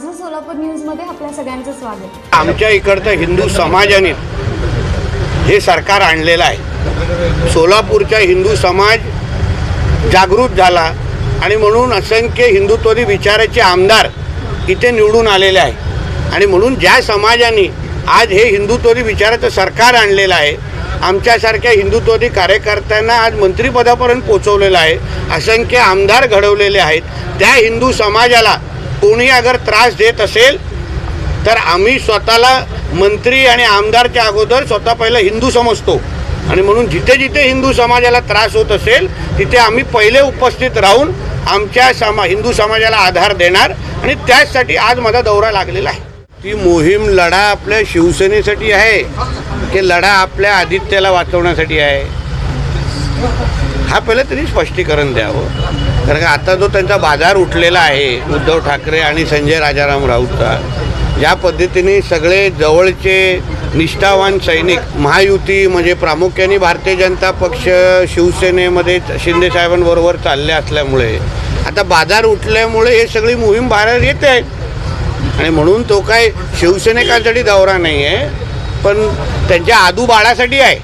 माझं सोलापूर न्यूजमध्ये आपल्या सगळ्यांचं स्वागत. आमच्या इकडचं हिंदू समाजाने हे सरकार आणलेलं आहे. सोलापूरचा हिंदू समाज जागृत झाला आणि म्हणून असंख्य हिंदुत्वदी विचाराचे आमदार इथे निवडून आलेले आहे. आणि म्हणून ज्या समाजाने आज हे हिंदुत्वदी विचाराचं सरकार आणलेलं आहे आमच्यासारख्या हिंदुत्वदी कार्यकर्त्यांना आज मंत्रिपदापर्यंत पोचवलेलं आहे असंख्य आमदार घडवलेले आहेत. त्या हिंदू समाजाला कोणी अगर त्रास देत असेल तर आम्ही स्वतःला मंत्री आणि आमदारच्या अगोदर स्वतः पहिलं हिंदू समजतो. आणि म्हणून जिथे जिथे हिंदू समाजाला त्रास होत असेल तिथे आम्ही पहिले उपस्थित राहून आमच्या समा हिंदू समाजाला आधार देणार आणि त्याचसाठी आज माझा दौरा लागलेला आहे. ती मोहीम लढा आपल्या शिवसेनेसाठी आहे की लढा आपल्या आदित्याला वाचवण्यासाठी आहे? हा पहिलं त्यांनी स्पष्टीकरण द्यावं. कारण का आता जो त्यांचा बाजार उठलेला आहे उद्धव ठाकरे आणि संजय राजाराम राऊतचा या पद्धतीने सगळे जवळचे निष्ठावान सैनिक महायुती म्हणजे प्रामुख्याने भारतीय जनता पक्ष शिवसेनेमध्ये शिंदेसाहेबांबरोबर चालले असल्यामुळे आता बाजार उठल्यामुळे हे सगळी मोहीम बाहेर येते आहे. आणि म्हणून तो काय शिवसेनेकांसाठी दौरा नाही आहे पण त्यांच्या आदू बाळासाठी आहे.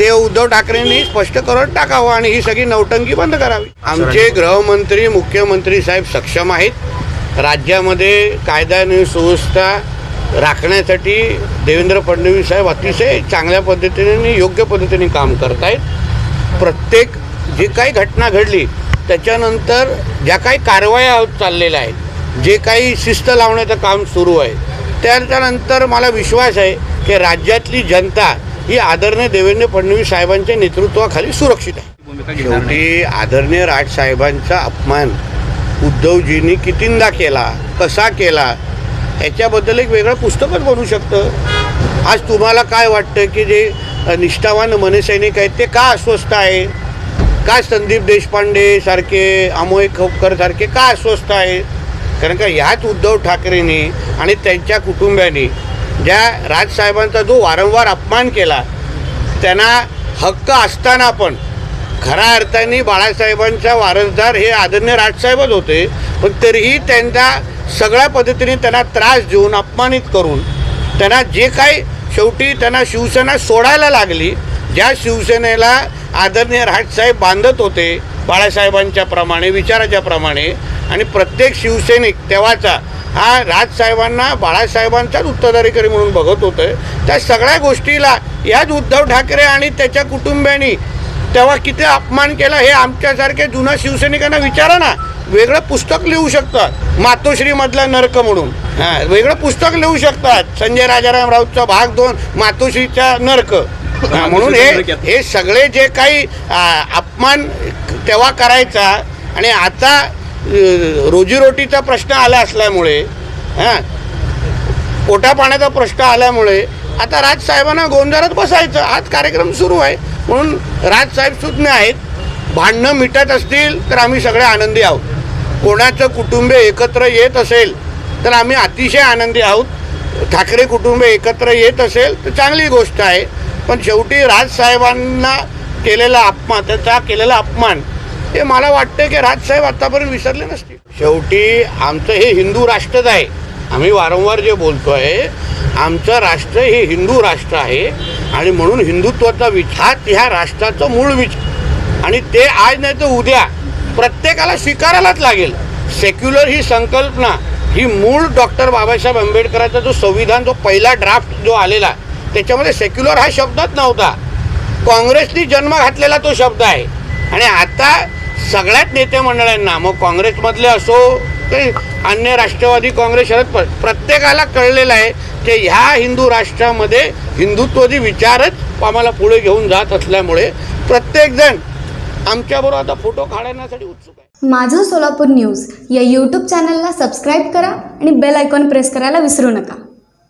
ते उद्धव ठाकरेंनी स्पष्ट करून टाकावं आणि ही सगळी नौटंकी बंद करावी. आमचे गृहमंत्री मुख्यमंत्री साहेब सक्षम आहेत. राज्यामध्ये कायदा आणि सुव्यवस्था राखण्यासाठी देवेंद्र फडणवीस साहेब अतिशय चांगल्या पद्धतीने आणि योग्य पद्धतीने काम करत आहेत प्रत्येक जी काही घटना घडली त्याच्यानंतर ज्या काही कारवाया होत चाललेल्या आहेत जे काही शिस्त लावण्याचं काम सुरू आहे त्याच्यानंतर मला विश्वास आहे की राज्यातली जनता ही आदरणीय देवेंद्र फडणवीस साहेबांच्या नेतृत्वाखाली सुरक्षित आहे. शेवटी आदरणीय राजसाहेबांचा अपमान उद्धवजींनी कितींदा केला कसा केला याच्याबद्दल एक वेगळं पुस्तकच बनू शकतं. आज तुम्हाला काय वाटतं की जे निष्ठावान मनसैनिक आहेत ते का अस्वस्थ आहे का संदीप देशपांडे सारखे अमोय खोपकर सारखे का अस्वस्थ आहे कारण का ह्याच उद्धव ठाकरेंनी आणि त्यांच्या कुटुंबियांनी ज्या राजसाहेबांचा जो वारंवार अपमान केला त्यांना हक्क असताना पण खऱ्या अर्थाने बाळासाहेबांचा वारसदार हे आदरणीय राजसाहेबच होते पण तरीही त्यांचा सगळ्या पद्धतीने त्यांना त्रास देऊन अपमानित करून त्यांना जे काही शेवटी त्यांना शिवसेना सोडायला लागली ज्या शिवसेनेला आदरणीय राजसाहेब बांधत होते बाळासाहेबांच्या प्रमाणे विचाराच्या प्रमाणे आणि प्रत्येक शिवसैनिक तेव्हाचा हा राजसाहेबांना बाळासाहेबांचाच उत्तराधिकारी म्हणून बघत होतं. त्या सगळ्या गोष्टीला याच उद्धव ठाकरे आणि त्याच्या कुटुंबियांनी तेव्हा किती अपमान केला हे आमच्यासारख्या जुन्या शिवसैनिकांना विचारा ना. वेगळं पुस्तक लिहू शकतात. मातोश्रीमधला नर्क म्हणून. हां वेगळं पुस्तक लिहू शकतात. संजय राजाराम राऊतचा भाग दोन मातोश्रीचा नर्क. म्हणून हे हे सगळे जे काही अपमान तेव्हा करायचा आणि आता रोजीरोटीचा प्रश्न आला असल्यामुळे हां पोटापाण्याचा प्रश्न आल्यामुळे आता राजसाहेबांना गोंजारात बसायचं. आज कार्यक्रम सुरू आहे. म्हणून राजसाहेब सुज्ञ आहेत. भांडणं मिटत असतील तर आम्ही सगळे आनंदी आहोत. कोणाचं कुटुंब एकत्र येत असेल तर आम्ही अतिशय आनंदी आहोत. ठाकरे कुटुंब एकत्र येत असेल तर चांगली गोष्ट आहे. पण शेवटी राजसाहेबांना केलेला अपमान त्याचा केलेला अपमान हे मला वाटतं की राजसाहेब आतापर्यंत विसरले नसते शेवटी आमचं हे हिंदू राष्ट्रच आहे. आम्ही वारंवार जे बोलतो आहे आमचं राष्ट्र हे हिंदू राष्ट्र आहे आणि म्हणून हिंदुत्वाचा विचार ह्या राष्ट्राचं मूळ विचार आणि ते आज नाही तर उद्या प्रत्येकाला स्वीकारायलाच लागेल. सेक्युलर ही संकल्पना ही मूळ डॉक्टर बाबासाहेब आंबेडकरांचा जो संविधान जो पहिला ड्राफ्ट जो आलेला त्याच्यामध्ये सेक्युलर हा शब्दच नव्हता. काँग्रेसनी जन्म घातलेला तो शब्द आहे. आणि आता सगळ्याच नेते मंडळांना मग काँग्रेसमधले असो ते अन्य राष्ट्रवादी काँग्रेस शरद प्रत्येकाला कळलेलं आहे की ह्या हिंदू राष्ट्रामध्ये हिंदुत्वदी विचारच आम्हाला पुढे घेऊन जात असल्यामुळे प्रत्येकजण आमच्याबरोबर आता फोटो काढण्यासाठी उत्सुक आहे. माझं सोलापूर न्यूज या यूट्यूब चॅनलला सबस्क्राईब करा आणि बेल आयकॉन प्रेस करायला विसरू नका.